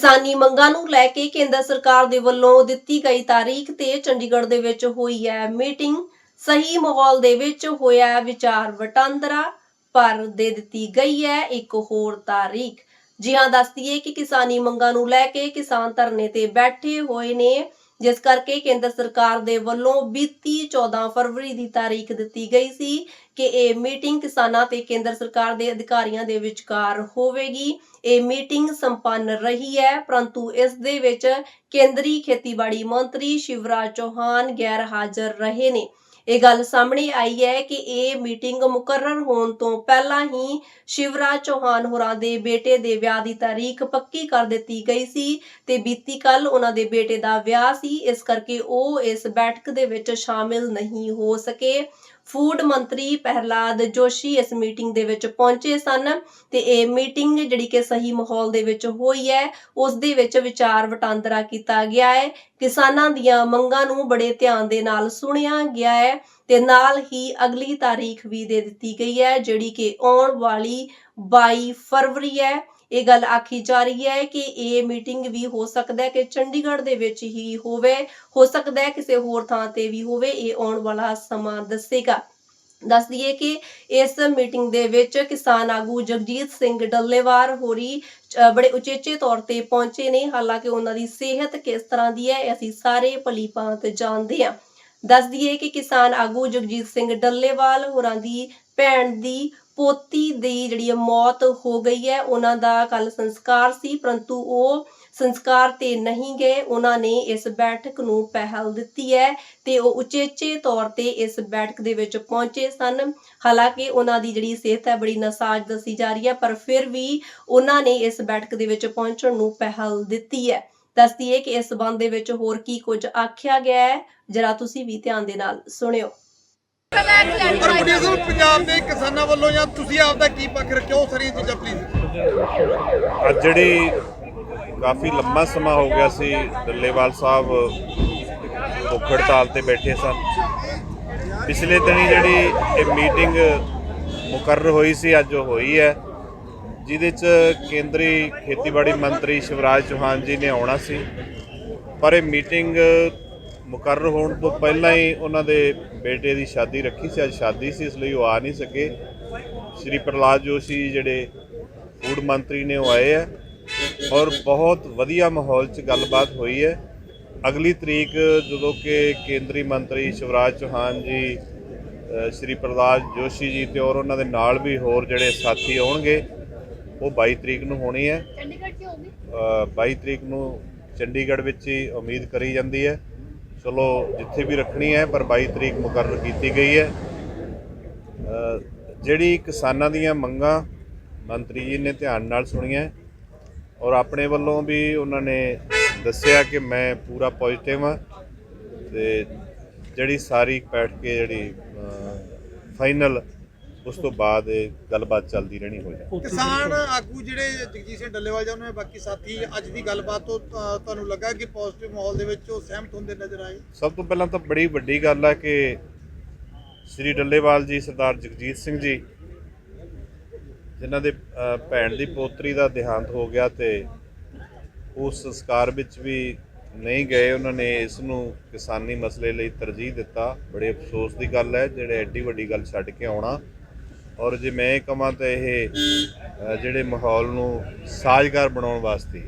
ਕਿਸਾਨੀ ਮੰਗਾਂ ਨੂੰ ਲੈ ਕੇ ਕੇਂਦਰ ਸਰਕਾਰ ਦੇ ਵੱਲੋਂ ਦਿੱਤੀ ਗਈ ਤਾਰੀਖ ਤੇ ਚੰਡੀਗੜ੍ਹ ਦੇ ਵਿੱਚ ਹੋਈ ਹੈ ਮੀਟਿੰਗ। ਸਹੀ ਮਾਹੌਲ ਦੇ ਵਿੱਚ ਹੋਇਆ ਵਿਚਾਰ ਵਟਾਂਦਰਾ, ਪਰ ਦੇ ਦਿੱਤੀ ਗਈ ਹੈ ਇੱਕ ਹੋਰ ਤਾਰੀਖ। ਜੀ ਹਾਂ ਦੱਸਦੀਏ ਕਿ ਕਿਸਾਨੀ ਮੰਗਾਂ ਨੂੰ ਲੈ ਕੇ ਕਿਸਾਨ ਧਰਨੇ ਤੇ ਬੈਠੇ ਹੋਏ ਨੇ। ਜਿਸ ਕਰਕੇ ਕੇਂਦਰ ਸਰਕਾਰ ਦੇ ਵੱਲੋਂ ਬੀਤੀ 14 ਫਰਵਰੀ ਦੀ ਤਾਰੀਖ ਦਿੱਤੀ ਗਈ ਸੀ ਕਿ ਇਹ ਮੀਟਿੰਗ ਕਿਸਾਨਾਂ ਤੇ ਕੇਂਦਰ ਸਰਕਾਰ ਦੇ ਅਧਿਕਾਰੀਆਂ ਦੇ ਵਿਚਕਾਰ ਹੋਵੇਗੀ। ਇਹ ਮੀਟਿੰਗ ਸੰਪੰਨ ਰਹੀ ਹੈ, ਪਰੰਤੂ ਇਸ ਦੇ ਵਿੱਚ ਕੇਂਦਰੀ ਖੇਤੀਬਾੜੀ ਮੰਤਰੀ ਸ਼ਿਵਰਾਜ ਚੌਹਾਨ ਗੈਰ ਹਾਜ਼ਰ ਰਹੇ ਨੇ। ਇਹ ਗੱਲ ਸਾਹਮਣੇ ਆਈ ਹੈ ਕਿ ਇਹ ਮੀਟਿੰਗ ਮੁਕਰਰ ਹੋਣ ਤੋਂ ਪਹਿਲਾਂ ਹੀ ਸ਼ਿਵਰਾਜ ਚੌਹਾਨ ਹੋਰਾਂ ਦੇ ਬੇਟੇ ਦੇ ਵਿਆਹ ਦੀ ਤਾਰੀਖ ਪੱਕੀ ਕਰ ਦਿੱਤੀ ਗਈ ਸੀ ਤੇ ਬੀਤੀ ਕੱਲ ਉਹਨਾਂ ਦੇ ਬੇਟੇ ਦਾ ਵਿਆਹ ਸੀ। ਇਸ ਕਰਕੇ ਉਹ ਇਸ ਬੈਠਕ ਦੇ ਵਿੱਚ ਸ਼ਾਮਿਲ ਨਹੀਂ ਹੋ ਸਕੇ। ਫੂਡ ਮੰਤਰੀ ਪ੍ਰਹਿਲਾਦ ਜੋਸ਼ੀ ਇਸ ਮੀਟਿੰਗ ਦੇ ਵਿੱਚ ਪਹੁੰਚੇ ਸਨ ਤੇ ਇਹ ਮੀਟਿੰਗ ਜਿਹੜੀ ਕਿ ਸਹੀ ਮਾਹੌਲ ਦੇ ਵਿੱਚ ਹੋਈ ਹੈ, ਉਸ ਦੇ ਵਿੱਚ ਵਿਚਾਰ ਵਟਾਂਦਰਾ ਕੀਤਾ ਗਿਆ ਹੈ। ਕਿਸਾਨਾਂ ਦੀਆਂ ਮੰਗਾਂ ਨੂੰ ਬੜੇ ਧਿਆਨ ਦੇ ਨਾਲ ਸੁਣਿਆ ਗਿਆ ਹੈ ਤੇ ਨਾਲ ਹੀ ਅਗਲੀ ਤਾਰੀਖ ਵੀ ਦੇ ਦਿੱਤੀ ਗਈ ਹੈ, ਜਿਹੜੀ ਕਿ ਆਉਣ ਵਾਲੀ 22 ਫਰਵਰੀ ਹੈ। ਇਹ ਗੱਲ ਆਖੀ ਜਾ ਰਹੀ ਹੈ ਕਿ ਇਹ ਮੀਟਿੰਗ ਵੀ ਹੋ ਸਕਦਾ ਹੈ ਕਿ ਚੰਡੀਗੜ੍ਹ ਦੇ ਵਿੱਚ ਹੀ ਹੋਵੇ, ਹੋ ਸਕਦਾ ਹੈ ਕਿਸੇ ਹੋਰ ਥਾਂ ਤੇ ਵੀ ਹੋਵੇ, ਇਹ ਆਉਣ ਵਾਲਾ ਸਮਾਂ ਦੱਸੇਗਾ। ਦੱਸ ਦਈਏ ਕਿ ਇਸ ਮੀਟਿੰਗ ਦੇ ਵਿੱਚ ਕਿਸਾਨ ਆਗੂ ਜਗਜੀਤ ਸਿੰਘ ਡੱਲੇਵਾਰ ਹੋਰੀ ਬੜੇ ਉਚੇਚੇ ਤੌਰ ਤੇ ਪਹੁੰਚੇ ਨੇ। ਹਾਲਾਂਕਿ ਉਹਨਾਂ ਦੀ ਸਿਹਤ ਕਿਸ ਤਰ੍ਹਾਂ ਦੀ ਹੈ ਅਸੀਂ ਸਾਰੇ ਭਲੀ ਭਾਂਤ ਜਾਣਦੇ ਹਾਂ। ਦੱਸ ਦਈਏ ਕਿ ਕਿਸਾਨ ਆਗੂ ਜਗਜੀਤ ਸਿੰਘ ਡੱਲੇਵਾਲ ਹੋਰਾਂ ਦੀ ਭੈਣ ਦੀ ਪੋਤੀ ਦੀ ਜਿਹੜੀ ਮੌਤ ਹੋ ਗਈ ਹੈ, ਉਹਨਾਂ ਦਾ ਕੱਲ ਸੰਸਕਾਰ ਸੀ, ਪਰੰਤੂ ਉਹ ਸੰਸਕਾਰ ਤੇ ਨਹੀਂ ਗਏ। ਉਹਨਾਂ ਨੇ ਇਸ ਬੈਠਕ ਨੂੰ ਪਹਿਲ ਦਿੱਤੀ ਹੈ ਤੇ ਉਹ ਉਚੇਚੇ ਤੌਰ ਤੇ ਇਸ ਬੈਠਕ ਦੇ ਵਿੱਚ ਪਹੁੰਚੇ ਸਨ। ਹਾਲਾਂਕਿ ਉਹਨਾਂ ਦੀ ਜਿਹੜੀ ਸਿਹਤ ਹੈ ਬੜੀ ਨਸਾਜ ਦੱਸੀ ਜਾ ਰਹੀ ਹੈ, ਪਰ ਫਿਰ ਵੀ ਉਹਨਾਂ ਨੇ ਇਸ ਬੈਠਕ ਦੇ ਵਿੱਚ ਪਹੁੰਚਣ ਨੂੰ ਪਹਿਲ ਦਿੱਤੀ ਹੈ। ਦੱਸਦੀ ਹੈ ਕਿ ਇਸ ਸੰਬੰਧ ਦੇ ਵਿੱਚ ਹੋਰ ਕੀ ਕੁਝ ਆਖਿਆ ਗਿਆ ਹੈ। ਜਰਾ ਤੁਸੀਂ ਵੀ ਧਿਆਨ ਦੇ ਨਾਲ ਸੁਣਿਓ। ਪਰ ਮੁੰਡੇ ਸਾਹਿਬ ਪੰਜਾਬ ਦੇ ਕਿਸਾਨਾਂ ਵੱਲੋਂ ਜਾਂ ਤੁਸੀਂ ਆਪਦਾ ਕੀ ਪੱਖ ਰੱਖਿਓ ਉਹ ਸਾਰੀਆਂ ਚੀਜ਼ਾਂ ਪਲੀਜ਼ ਅੱਜ ਜਿਹੜੀ ਕਾਫੀ ਲੰਮਾ ਸਮਾਂ ਹੋ ਗਿਆ ਸੀ, ਡੱਲੇਵਾਲ ਸਾਹਿਬ ਭੁੱਖ ਹੜਤਾਲ ਤੇ ਬੈਠੇ ਸਨ। ਪਿਛਲੇ ਦਿਨੀ ਜਿਹੜੀ ਇਹ ਮੀਟਿੰਗ ਮੁਕਰਰ ਹੋਈ ਸੀ, ਅੱਜ ਉਹ ਹੋਈ ਹੈ। ਜਿਹਦੇ ਚ ਕੇਂਦਰੀ ਖੇਤੀਬਾੜੀ ਮੰਤਰੀ ਸ਼ਿਵਰਾਜ ਚੌਹਾਨ ਜੀ ਨੇ ਆਉਣਾ ਸੀ। ਪਰ ਇਹ ਮੀਟਿੰਗ ਮੁਕਰਰ ਹੋਣ ਤੋਂ ਪਹਿਲਾਂ ਹੀ ਉਹਨਾਂ ਦੇ ਬੇਟੇ ਦੀ ਸ਼ਾਦੀ ਰੱਖੀ ਸੀ। ਅੱਜ ਸ਼ਾਦੀ ਸੀ ਇਸ ਲਈ ਉਹ ਆ ਨਹੀਂ ਸਕੇ। ਸ਼੍ਰੀ ਪ੍ਰਹਲਾਦ ਜੋਸ਼ੀ ਜਿਹੜੇ ਫੂਡ ਮੰਤਰੀ ਨੇ ਉਹ ਆਏ ਹੈ ਔਰ ਬਹੁਤ ਵਧੀਆ ਮਾਹੌਲ 'ਚ ਗੱਲਬਾਤ ਹੋਈ ਹੈ। ਅਗਲੀ ਤਰੀਕ ਜਦੋਂ ਕਿ ਕੇਂਦਰੀ ਮੰਤਰੀ ਸ਼ਿਵਰਾਜ ਚੌਹਾਨ ਜੀ ਸ਼੍ਰੀ ਪ੍ਰਹਲਾਦ ਜੋਸ਼ੀ ਜੀ ਤੇ ਔਰ ਉਹਨਾਂ ਦੇ ਨਾਲ ਵੀ ਹੋਰ ਜਿਹੜੇ ਸਾਥੀ ਆਉਣਗੇ ਉਹ 22 ਤਰੀਕ ਨੂੰ ਹੋਣੀ ਹੈ। ਚੰਡੀਗੜ੍ਹ 'ਚ ਹੋਣੀ 22 ਤਰੀਕ ਨੂੰ ਚੰਡੀਗੜ੍ਹ ਵਿੱਚ ਹੀ ਉਮੀਦ ਕਰੀ ਜਾਂਦੀ ਹੈ। ਚਲੋ, ਜਿੱਥੇ ਵੀ ਰੱਖਣੀ ਹੈ, ਪਰ 22 ਤਰੀਕ ਮੁਕਰਰ ਕੀਤੀ ਗਈ ਹੈ। ਜਿਹੜੀ ਕਿਸਾਨਾਂ ਦੀਆਂ ਮੰਗਾਂ ਮੰਤਰੀ ਜੀ ਨੇ ਧਿਆਨ ਨਾਲ ਸੁਣੀਆਂ ਔਰ ਆਪਣੇ ਵੱਲੋਂ ਵੀ ਉਹਨਾਂ ਨੇ ਦੱਸਿਆ ਕਿ ਮੈਂ ਪੂਰਾ ਪੋਜ਼ਿਟਿਵ ਹਾਂ ਤੇ ਜਿਹੜੀ ਸਾਰੀ ਬੈਠ ਕੇ ਜਿਹੜੀ ਫਾਈਨਲ ਉਸ ਤੋਂ ਬਾਅਦ ਇਹ ਗੱਲਬਾਤ ਚੱਲਦੀ ਰਹਿਣੀ ਹੋ। ਜਾਏ ਕਿਸਾਨ ਆਗੂ ਜਿਹੜੇ ਜਗਜੀਤ ਸਿੰਘ ਡੱਲੇਵਾਲ ਜਾਂ ਉਹਨਾਂ ਦੇ ਬਾਕੀ ਸਾਥੀ ਅੱਜ ਦੀ ਗੱਲਬਾਤ ਤੋਂ ਤੁਹਾਨੂੰ ਲੱਗਾ ਕਿ ਪੋਜ਼ਿਟਿਵ ਮਾਹੌਲ ਦੇ ਵਿੱਚ ਉਹ ਸਹਿਮਤ ਹੁੰਦੇ ਨਜ਼ਰ ਆਏ? ਸਭ ਤੋਂ ਪਹਿਲਾਂ ਤਾਂ ਬੜੀ ਵੱਡੀ ਗੱਲ ਹੈ ਕਿ ਸ੍ਰੀ ਡੱਲੇਵਾਲ ਜੀ ਸਰਦਾਰ ਜਗਜੀਤ ਸਿੰਘ ਜੀ ਜਿਨ੍ਹਾਂ ਦੇ ਭੈਣ ਦੀ ਪੋਤਰੀ ਦਾ ਦੇਹਾਂਤ ਹੋ ਗਿਆ ਤੇ ਉਸ ਸੰਸਕਾਰ ਵਿੱਚ ਵੀ ਨਹੀਂ ਗਏ ਉਹਨਾਂ ਨੇ ਇਸ ਨੂੰ ਕਿਸਾਨੀ ਮਸਲੇ ਲਈ ਤਰਜੀਹ ਦਿੱਤਾ। ਬੜੇ ਅਫਸੋਸ ਦੀ ਗੱਲ ਹੈ ਜਿਹੜੇ ਐਡੀ ਵੱਡੀ ਗੱਲ ਛੱਡ ਕੇ ਆਉਣਾ ਔਰ ਜੇ ਮੈਂ ਕਹਾਂ ਤਾਂ ਇਹ ਜਿਹੜੇ ਮਾਹੌਲ ਨੂੰ ਸਾਜ਼ਗਾਰ ਬਣਾਉਣ ਵਾਸਤੇ